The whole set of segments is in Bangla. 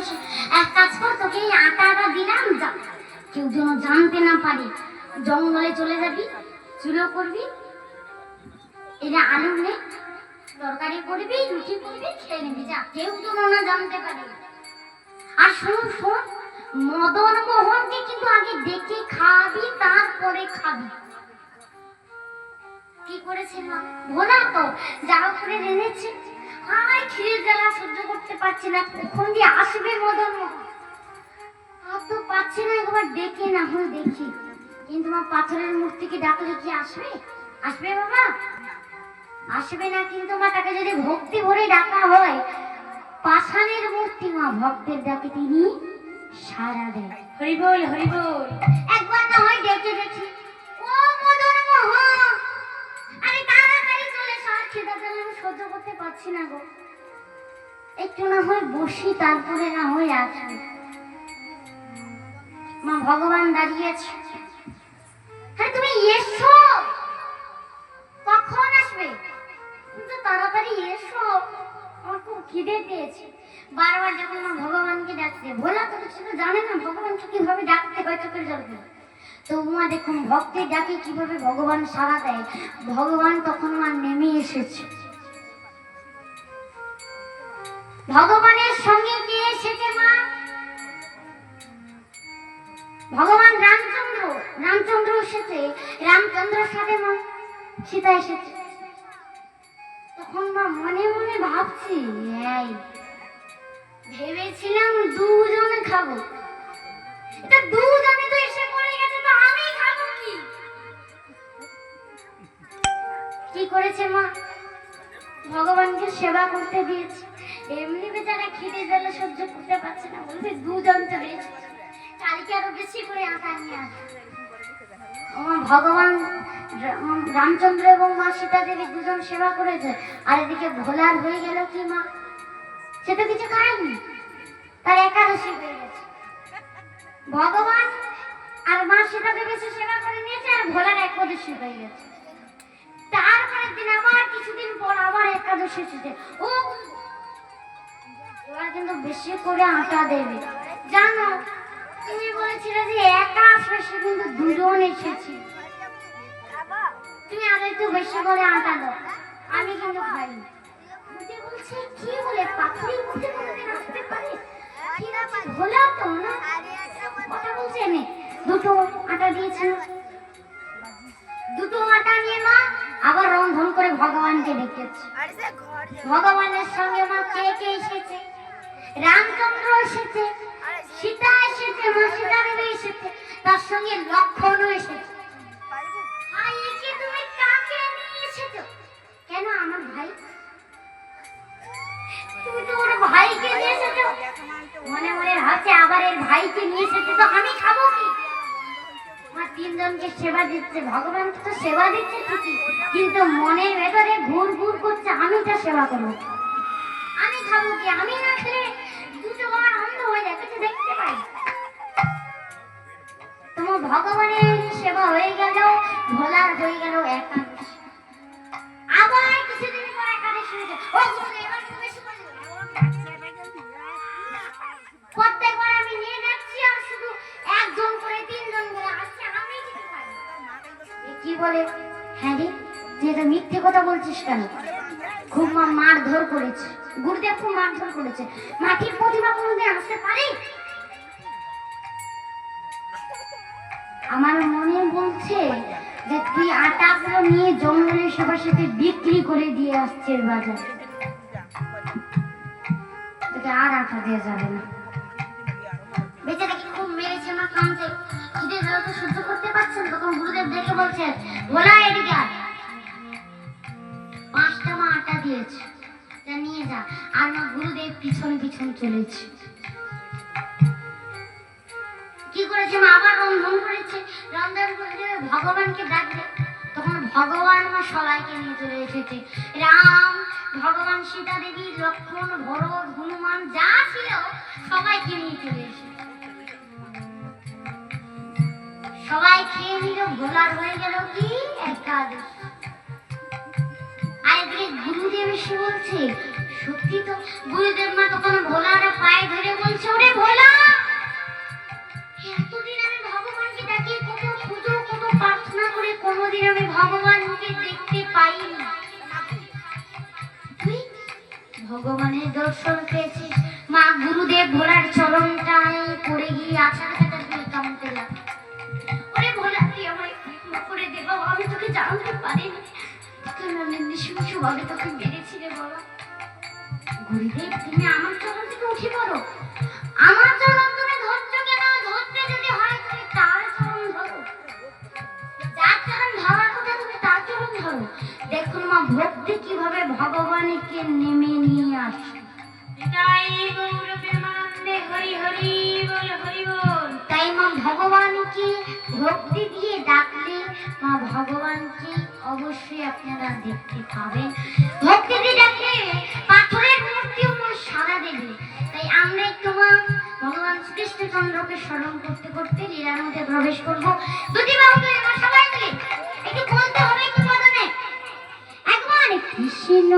বসে এক কাজ কর, তোকে এই আটাটা দিলাম, যা। কেউ যেন জানতে না পারে, জঙ্গলে চলে যাবি, চুলো করবি এটা আলু নে, তরকারি করবি, রুটি করবি, খেয়ে নিবি, যা। কেউ যেন না জানতে পারে। আর শোন শোন মদন মোহনকে কিন্তু আগে দেখে খাবি তারপরে খাবি। কি করেছে মা? ভোলা তো যারা করে রেঁধেছে হাই খিদের জ্বালা সহ্য করতে পারছি না। কখন দিয়ে আসবে মদন আর তো পাচ্ছি না একবার ডেকে না হয় দেখি। কিন্তু মা পাথরের মূর্তিকে ডাকলে কি আসবে? আসবে বাবা? আসবে না কিন্তু মা তাকে যদি ভক্তি ভরে ডাকা হয় পাষাণের মূর্তি মা ভক্তের ডাকে তিনি সারা দেয়। হরি বল হরি বল একবার না হয় ডেকে দেখি। পেলে আমি সহ্য করতে পারছি না গো। একটু না হয় বসি, তারপরে না হয় আসবে মা ভগবান দাঁড়িয়েছে আরে তুমি এসো! কখন আসবে? কিন্তু তাড়াতাড়ি এসো। আমার খুব খিদে পেয়েছে। বারবার যখন মা ভগবানকে ডাকছে, ভোলা তো কিছু জানে না, ভগবানকে কীভাবে ডাকতে হয় চোখের জল দিয়ে। তবু মা দেখুন, ভক্তের ডাকে কীভাবে ভগবান সাড়া দেয়? ভগবান তখন মা নেমে এসেছে। ভগবানের সঙ্গে কে এসেছে মা? ভগবান রামচন্দ্র রামচন্দ্র এসেছে। রামচন্দ্রের সাথে মা, সীতা এসেছে। তখন মা মনে মনে ভাবছি ভেবেছিলাম দুজনে সহ্য করতে পারছে না বলছে দুজন তো কালকে আরও বেশি করে আটা নিয়ে আসবে। ভগবান রামচন্দ্র এবং মা সীতা দেবী দুজন সেবা করেছে। আর এদিকে ভোলার হয়ে গেল কি মা? সে তো কিছু খায়নি। তার একাদশী হয়ে গেছে। ভগবান আর মা সীতা দেবী সেবা করে নিয়েছে আর ভোলার একাদশী হয়ে গেছে। তারপরের দিন আবার কিছুদিন পর আবার একাদশী এসেছে। ও এবার কিন্তু বেশি করে আটা দেবে। জানো, তুমি বলেছিলে যে একা আসবে সে কিন্তু দুজন এসেছি। তুমি আরও একটু বেশি করে আটা দাও। আমি কিন্তু নে? দুটো আটা দিয়েছে। দুটো আটা নিয়ে মা আবার রন্ধন করে ভগবানকে ডেকেছে। ভগবানের সঙ্গে মা কে কে এসেছে? রামচন্দ্র এসেছে, সীতা এসেছে মা সীতা দেবী এসেছে, তার সঙ্গে লক্ষণও এসেছে। তিনজনকে সেবা দিচ্ছে, ভগবান তো সেবা দিচ্ছে ঠিকই, কিন্তু মনের ভেতরে ঘুর ঘুর করছে, আমি তো সেবা করব। আমি খাব কি? আমি না খেলে ভগবানের সেবা হয়ে গেল ভোলার হয়ে গেল একাদশী। আবার কিছুদিন পর একাদশী কি বলে? হ্যাঁ রে, তুই এটা মিথ্যে কথা বলছিস কেন? খুব মারধর করেছে। গুরুদেব খুব মারধর করেছে। মাটির প্রতিমা কোনোদিন আসতে পারে? আমার মনে বলছে যে তুই আটাগুলো নিয়ে জঙ্গলের সবার সাথে বিক্রি করে দিয়ে আসছে বাজারে। তোকে আর আটা দেওয়া যাবে না। খুব মেরেছে তখন গুরুদেব বলছেন এদিকে। পাঁচটা মা আটা দিয়েছে। নিয়ে যা। আর মা গুরুদেব পিছন পিছন চলেছে। কি করেছে মা? আবার রন্ধন করেছে। ভগবানকে ডাকবে তখন ভগবান মা সবাইকে নিয়ে চলে এসেছে। রাম, ভগবান সীতা দেবী, লক্ষ্মণ ভরত হনুমান, যা ছিল সবাইকে নিয়ে চলে এসেছে। সবাই খেয়ে নিল ভোলার হয়ে গেল কি? একাদশ। গুরুদেব এসে বলছে, সত্যি তো গুরুদেব মা তখন ভোলার পায়ে ধরে বলছে ভগবানকে দেখতে পাইনি। তুই ভগবানের দর্শন পেয়েছিস। মা গুরুদেব ভোলার চরণটায় পড়ে গিয়ে আছাড় কাটা দিয়ে কেমন পেলাম ওরে ভোলা, তুই আমায় করে দে বাবা, আমি তোকে জানতে পারিনি। তোকে আমি নিঃশুংসভাবে তোকে মেরেছি রে বাবা। গুরুদেব তুমি ধরো দেখুন মা ভক্তি কীভাবে ভগবানকে নেমে নিয়ে আসে। তাই মা ভগবানকে ভক্তি দিয়ে ডাকলে মা ভগবানকে অবশ্যই আপনারা দেখতে পাবেন। ভক্তি দিয়ে ডাকলে পাথরের মূর্তিও মা সারা দেবে। তাই আমরা একটু মা ভগবান শ্রীকৃষ্ণচন্দ্রকে স্মরণ করতে করতে লীলার মধ্যে প্রবেশ করব। দুটি বাহু তুলে মা সবাই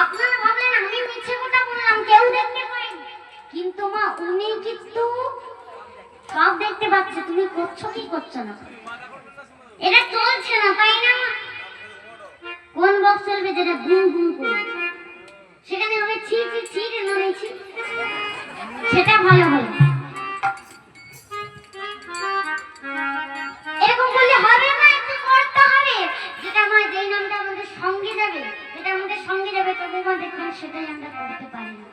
আচ্ছা কিন্তু মা উনি কিন্তু সব দেখতে পাচ্ছে তুমি করছ কি করছ না? সেটাই আমরা করতে পারি না।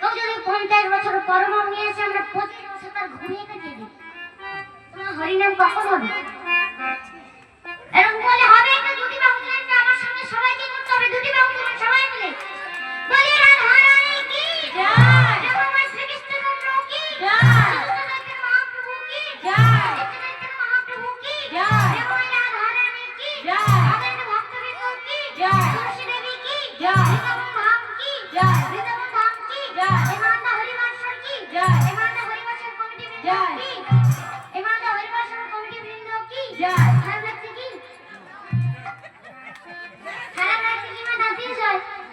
কেউ যদি পঞ্চাশ বছর পরমাম নিয়ে এসে আমরা পঁচিশ বছর তার ঘুরিয়ে কাটিয়ে দিই তোমার হরিনাম কখন হবে? এরকম বলে হবে একটা দুটি বাহু তুলে আমার সঙ্গে সবাইকে করতে হবে, দুটি বাহু তুলে সবাই কি